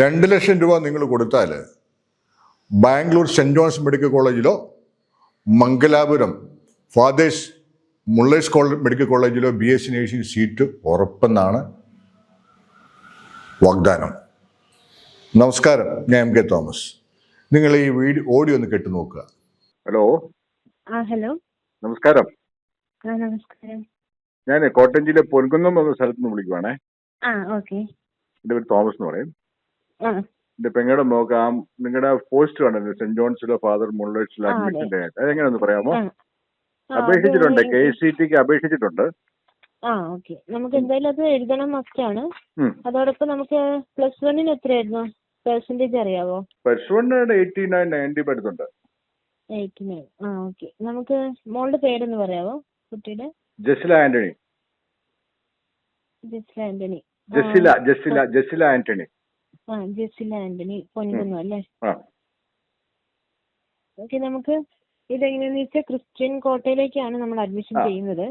രണ്ട് ലക്ഷം രൂപ നിങ്ങൾ കൊടുത്താൽ Bangalore saint John's medical കോളേജിലോ Mangalapuram Fathers Muller's college medical കോളേജിലോ B S C nursing seat ഉറപ്പെന്നാണ് വാഗ്ദാനം. നമസ്കാരം ഞാൻ എം കെ തോമസ്. നിങ്ങൾ ഈ വീഡിയോ ഓഡിയോ ഒന്ന് കേട്ടു നോക്കുക. ഹലോ. ആ ഹലോ. നമസ്കാരം. ആ നമസ്കാരം. ഞാൻ കോട്ടയം ജില്ലയിലെ പൊൻകുന്നം എന്ന സ്ഥലത്ത് നിന്ന് വിളിക്കുവാണേ. ആ ഓക്കെ. എന്റെ പേര് തോമസ് എന്ന് പറയും. ആ. എന്റെ പെങ്ങളുടെ ആ നിങ്ങളുടെ പോസ്റ്റ് കണ്ടല്ലോ സെന്റ് ജോൺസിലോ ഫാദർ മുള്ളേഴ്സിലോ. അഡ്മിഷന്റെ അതെങ്ങനെയൊന്ന് പറയാമോ? അപേക്ഷിച്ചിട്ടുണ്ട്. കെ സി ടിക്ക് അപേക്ഷിച്ചിട്ടുണ്ട്. ആ ഓക്കെ. നമുക്ക് എന്തായാലും അത് എഴുതണം മസ്റ്റ് ആണ് അതോടൊപ്പം നമുക്ക് പ്ലസ് വണ്ണിന് എത്രയായിരുന്നു? പെർസെന്റേജ് അറിയാവോ? പ്ലസ് വണ്ണിന് എയ്റ്റി നയൻ നയന്റി അടുത്തുണ്ട് എയ്റ്റി നയൻ. ആ ഓക്കെ. നമുക്ക് മോളുടെ പേരൊന്ന് പറയാവോ കുട്ടിയുടെ? ജസില ആന്റണി. ജെസില ആന്റണി. ജസില ജസില ജസില ആന്റണി. ആ ആന്റണി പൊൻകുന്നം അല്ലേ? ഓക്കെ നമുക്ക് ഇതെങ്ങനെയാന്ന് വെച്ചാൽ ക്രിസ്ത്യൻ കോട്ടയിലേക്കാണ് നമ്മൾ അഡ്മിഷൻ ചെയ്യുന്നത്.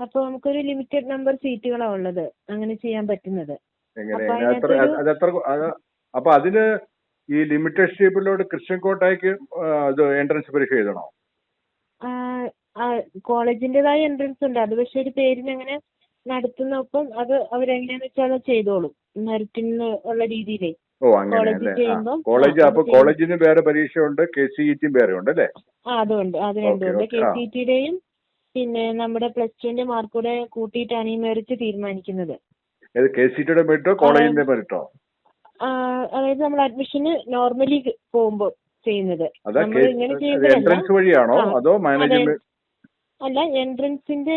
അപ്പൊ നമുക്കൊരു ലിമിറ്റഡ് നമ്പർ സീറ്റുകളാണ് ഉള്ളത് അങ്ങനെ ചെയ്യാൻ പറ്റുന്നത്. അപ്പൊ അതിനകത്തൊരു- അപ്പൊ അതിന് ഈ ലിമിറ്റഡ് ഷേപ്പിലോട്ട് ക്രിസ്ത്യൻ കോട്ടയ്ക്ക് എൻട്രൻസ് പരീക്ഷ എഴുതണോ? കോളേജിന്റേതായ എൻട്രൻസ് ഉണ്ട്. അത് പക്ഷെ ഒരു പേരിന് അങ്ങനെ നടത്തുന്നൊപ്പം അത് അവരെങ്ങനെയാന്ന് വെച്ചാൽ അത് ചെയ്തോളും. മെറിറ്റിന് ഉള്ള രീതിയിലേ ഓ കോളേജ് അപ്പൊ കോളേജിന് വേറെ പരീക്ഷയുണ്ട് കെ സി ഇറ്റിയും വേറെ ഉണ്ട് അല്ലേ? അതുണ്ട് അത് രണ്ടുമുണ്ട് കെ. സി ടിയുടെയും പിന്നെ നമ്മുടെ പ്ലസ് ടുവിന്റെ മാർക്ക് കൂടെ കൂട്ടിയിട്ടാണ് ഈ മെറിറ്റ് തീരുമാനിക്കുന്നത്. കെ സി ടിയുടെ മെറിറ്റോ കോളേജിന്റെ മെറിറ്റോ? അതായത് നമ്മൾ അഡ്മിഷന് നോർമലി പോകുമ്പോൾ ചെയ്യുന്നത്. അതാ നമ്മൾ ഇങ്ങനെ ചെയ്യുന്നത് ചെയ്യുന്നതല്ല. എൻട്രൻസ് വഴിയാണോ അതോ. മാനേജ്മെന്റ് അല്ല എൻട്രൻസിന്റെ.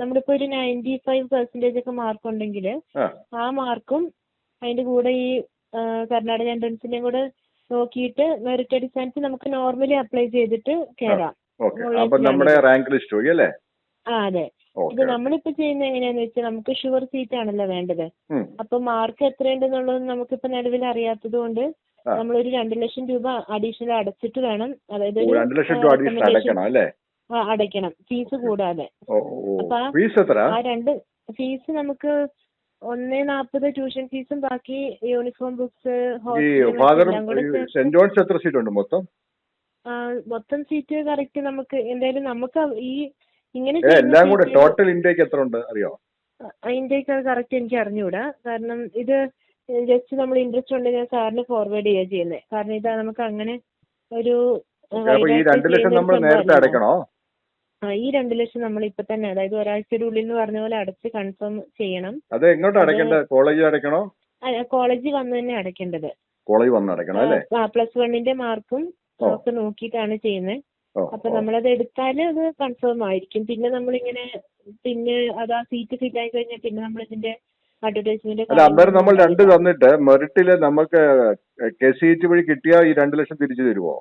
നമ്മളിപ്പോ ഒരു നയന്റി ഫൈവ് പെർസെന്റേജ് ഒക്കെ മാർക്ക് ഉണ്ടെങ്കിൽ ആ. മാർക്കും അതിന്റെ കൂടെ ഈ കർണാടക എൻട്രൻസിന്റെയും കൂടെ നോക്കിയിട്ട് മെറിറ്റ് അടിസ്ഥാനത്തിൽ നമുക്ക് നോർമലി അപ്ലൈ ചെയ്തിട്ട് കേറാം. ഓക്കെ. ഉള്ള നമ്മുടെ റാങ്ക് ലിസ്റ്റ് വഴി അല്ലേ? ആ അതെ. ഇത് നമ്മളിപ്പോ ചെയ്യുന്നത് എങ്ങനെയാന്ന് വെച്ചാൽ നമുക്ക് ഷുവർ സീറ്റ് ആണല്ലോ വേണ്ടത്. അപ്പൊ മാർക്ക് എത്രയുണ്ടെന്നുള്ളത് നമുക്കിപ്പോ നിലവിൽ അറിയാത്തത് കൊണ്ട്. നമ്മളൊരു രണ്ട് ലക്ഷം രൂപ അഡീഷണൽ അടച്ചിട്ട് വേണം. അതായത് ഒരു അടയ്ക്കണം. ഫീസ് കൂടാതെ. അപ്പൊ ആ- രണ്ട് ഫീസ് നമുക്ക് ഒന്നേ നാൽപ്പത് ട്യൂഷൻ ഫീസും ബാക്കി യൂണിഫോം ബുക്സ് സെന്റ് ജോൺസ് എത്ര സീറ്റ് ഉണ്ട് മൊത്തം മൊത്തം സീറ്റ് കറക്റ്റ് നമുക്ക് എന്തായാലും നമുക്ക് ഈ ഇങ്ങനെ എല്ലാം കൂടെ ടോട്ടൽ ഇന്ത്യയ്ക്ക് എത്ര ഉണ്ട് അറിയോ? അതിന്റെയൊക്കെ കറക്റ്റ് എനിക്ക് അറിഞ്ഞുകൂടാ കാരണം ഇത് ജസ്റ്റ് നമ്മൾ ഇൻട്രസ്റ്റ് ഉണ്ടെങ്കിൽ സാറിന് ഫോർവേഡ് ചെയ്യാ ചെയ്യുന്നത് കാരണം ഇതാ നമുക്ക് അങ്ങനെ ഒരു ഈ രണ്ട് ലക്ഷം നമ്മൾ നേരത്തെ അടയ്ക്കണോ? ഈ രണ്ട് ലക്ഷം നമ്മൾ ഇപ്പൊ തന്നെ അതായത് ഒരാഴ്ചയുടെ ഉള്ളിൽ എന്ന് പറഞ്ഞ പോലെ അടച്ച് കൺഫേം ചെയ്യണം. അത് എങ്ങോട്ട് അടയ്ക്കേണ്ടത്? കോളേജിൽ അടയ്ക്കണോ? കോളേജിൽ വന്ന് തന്നെ അടയ്ക്കേണ്ടത്. കോളേജ് വന്ന് അടയ്ക്കണം അല്ലേ? ആ പ്ലസ് വണ്ണിന്റെ മാർക്കും. ഒക്കെ നോക്കിയിട്ടാണ് ചെയ്യുന്നത്. അപ്പൊ. നമ്മളത് എടുത്താൽ അത് കൺഫേം ആയിരിക്കും. പിന്നെ നമ്മളിങ്ങനെ പിന്നെ അത് ആ സീറ്റ് ഫിറ്റ് ആയി കഴിഞ്ഞാൽ പിന്നെ നമ്മൾ ഇതിന്റെ അഡ്വർടൈസ്മെന്റ് അല്ല അന്നേരം നമ്മൾ രണ്ട് തന്നിട്ട് മെറിറ്റിൽ നമുക്ക് കെ സി എച്ച് വഴി കിട്ടിയാൽ ഈ രണ്ട് ലക്ഷം തിരിച്ചു തരുമോ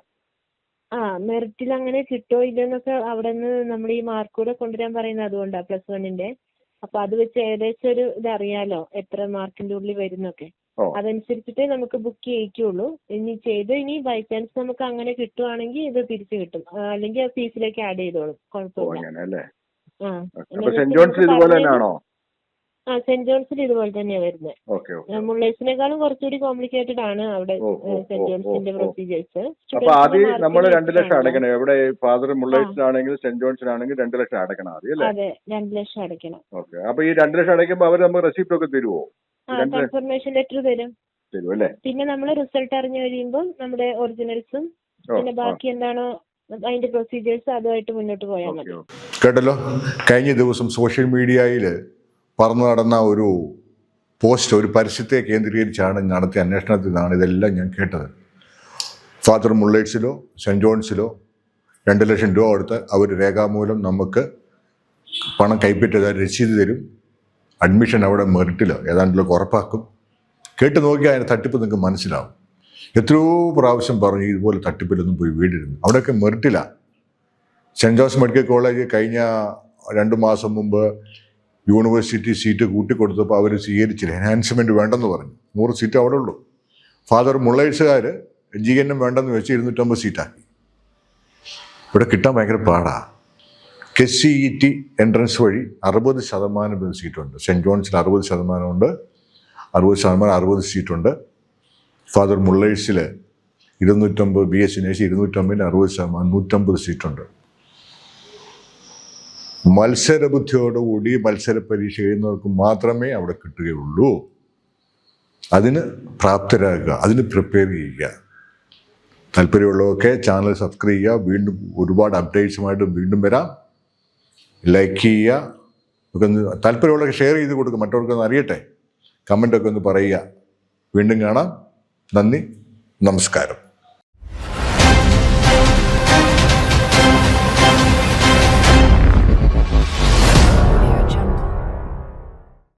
മെറിറ്റിൽ അങ്ങനെ കിട്ടോ ഇല്ലയോ എന്നൊക്കെ നിന്ന് നമ്മൾ ഈ മാർക്ക് കൂടെ കൊണ്ടുവരാൻ പറയുന്നത് അതുകൊണ്ടാണ് പ്ലസ് വണ്ണിന്റെ അപ്പൊ അത് വെച്ച് ഏകദേശം ഒരു ഇതറിയാലോ എത്ര മാർക്കിന്റെ ഉള്ളിൽ വരുന്നൊക്കെ. എന്നൊക്കെ അതനുസരിച്ചിട്ടേ നമുക്ക് ബുക്ക് ചെയ്യിക്കുള്ളൂ. ഇനി ചെയ്ത് ഇനി ബൈ ചാൻസ് നമുക്ക് അങ്ങനെ കിട്ടുവാണെങ്കിൽ ഇത് തിരിച്ചു കിട്ടും. അല്ലെങ്കിൽ ഫീസിലേക്ക് ആഡ് ചെയ്തോളും. കുഴപ്പമില്ല. ആ അപ്പൊ സെന്റ് ജോൺസിൽ ഇതുപോലെ തന്നെയാണോ ആ സെന്റ് ജോൺസിൽ ഇതുപോലെ തന്നെയാ വരുന്നത് ഓക്കെ ഓക്കെ. മുള്ളേഴ്സിനേക്കാളും കുറച്ചുകൂടി കോംപ്ലിക്കേറ്റഡ് ആണ് അവിടെ സെന്റ് ജോൺസിന്റെ. പ്രൊസീജിയേഴ്സ് അപ്പൊ ആദ്യം നമ്മൾ രണ്ട് ലക്ഷം അടയ്ക്കണം. എവിടെ ഫാദർ മുള്ളേഴ്സിനാണെങ്കിൽ സെന്റ് ജോൺസിനാണെങ്കിൽ രണ്ട് ലക്ഷം അടയ്ക്കണം ആദ്യം അല്ലേ? അതെ രണ്ട് ലക്ഷം അടയ്ക്കണം. ഓക്കെ. അപ്പൊ ഈ രണ്ട് ലക്ഷം അടയ്ക്കുമ്പോൾ അവർ നമുക്ക് റെസിപ്റ്റ് ഒക്കെ തരുമോ ആ കൺഫർമേഷൻ ലെറ്റർ തരും. തരും അല്ലേ? പിന്നെ നമ്മൾ റിസൾട്ട് അറിഞ്ഞു കഴിയുമ്പോൾ നമ്മുടെ ഒറിജിനൽസും പിന്നെ ബാക്കി എന്താണോ അതിന്റെ പ്രൊസീജിയേഴ്സ് അതുമായിട്ട് മുന്നോട്ട് പോയാൽ ഓക്കെ മതി. കേട്ടല്ലോ? കഴിഞ്ഞ ദിവസം സോഷ്യൽ മീഡിയയിൽ പറന്നു നടന്ന ഒരു പോസ്റ്റ് ഒരു പരസ്യത്തെ കേന്ദ്രീകരിച്ചാണ് നടത്തിയ അന്വേഷണത്തിൽ നിന്നാണ് ഇതെല്ലാം ഞാൻ കേട്ടത്. ഫാദർ മുള്ളേഴ്സിലോ സെന്റ് ജോൺസിലോ രണ്ട് ലക്ഷം രൂപ കൊടുത്ത് അവർ രേഖാമൂലം നമുക്ക് പണം കൈപ്പറ്റിയത് രസീത് തരും. അഡ്മിഷൻ അവിടെ മെറിറ്റിലോ ഏതാണ്ടിലൊക്കെ ഉറപ്പാക്കും. കേട്ട് നോക്കിയാൽ അതിന്റെ തട്ടിപ്പ് നിങ്ങൾക്ക് മനസ്സിലാവും. എത്രയോ പ്രാവശ്യം പറഞ്ഞു ഇതുപോലെ തട്ടിപ്പിലൊന്നും പോയി വീടിരുന്നു. അവിടെയൊക്കെ മെറിറ്റിലാണ് സെന്റ് ജോസ് മെഡിക്കൽ കോളേജ് കഴിഞ്ഞ രണ്ട് മാസം മുമ്പ് യൂണിവേഴ്സിറ്റി സീറ്റ് കൂട്ടിക്കൊടുത്തപ്പോൾ അവർ സ്വീകരിച്ചില്ല. എൻഹാൻസ്മെന്റ് വേണ്ടെന്ന് പറഞ്ഞു. നൂറ് സീറ്റ് അവിടെ ഉള്ളൂ. ഫാദർ മുള്ളേഴ്സുകാർ ജി എൻ എം വേണ്ടെന്ന് വെച്ച് ഇരുന്നൂറ്റമ്പത് സീറ്റാക്കി. ഇവിടെ കിട്ടാൻ ഭയങ്കര പാടാ. K C E T entrance വഴി അറുപത് ശതമാനം സീറ്റുണ്ട്. സെന്റ് ജോൺസിൽ അറുപത് ശതമാനമുണ്ട്. അറുപത് ശതമാനം അറുപത് സീറ്റുണ്ട്. ഫാദർ മുള്ളേഴ്സിൽ ഇരുന്നൂറ്റമ്പത് ബി എസ് സി നേഴ്സ് ഇരുന്നൂറ്റമ്പതിന് അറുപത് ശതമാനം നൂറ്റമ്പത് സീറ്റുണ്ട്. മത്സരബുദ്ധിയോടുകൂടി മത്സര പരീക്ഷ എഴുതുന്നവർക്ക് മാത്രമേ അവിടെ കിട്ടുകയുള്ളൂ. അതിന് പ്രാപ്തരാകുക അതിന് പ്രിപ്പയർ ചെയ്യുക. താല്പര്യമുള്ളതൊക്കെ ചാനൽ സബ്സ്ക്രൈബ് ചെയ്യുക. വീണ്ടും ഒരുപാട് അപ്ഡേറ്റ്സുമായിട്ട് വീണ്ടും വരാം. ലൈക്ക് ചെയ്യുക. ഒക്കെ ഒന്ന് ഷെയർ ചെയ്ത് കൊടുക്കുക. മറ്റവർക്കൊന്ന് അറിയട്ടെ. കമന്റൊക്കെ ഒന്ന് പറയുക. വീണ്ടും കാണാം. നന്ദി. നമസ്കാരം.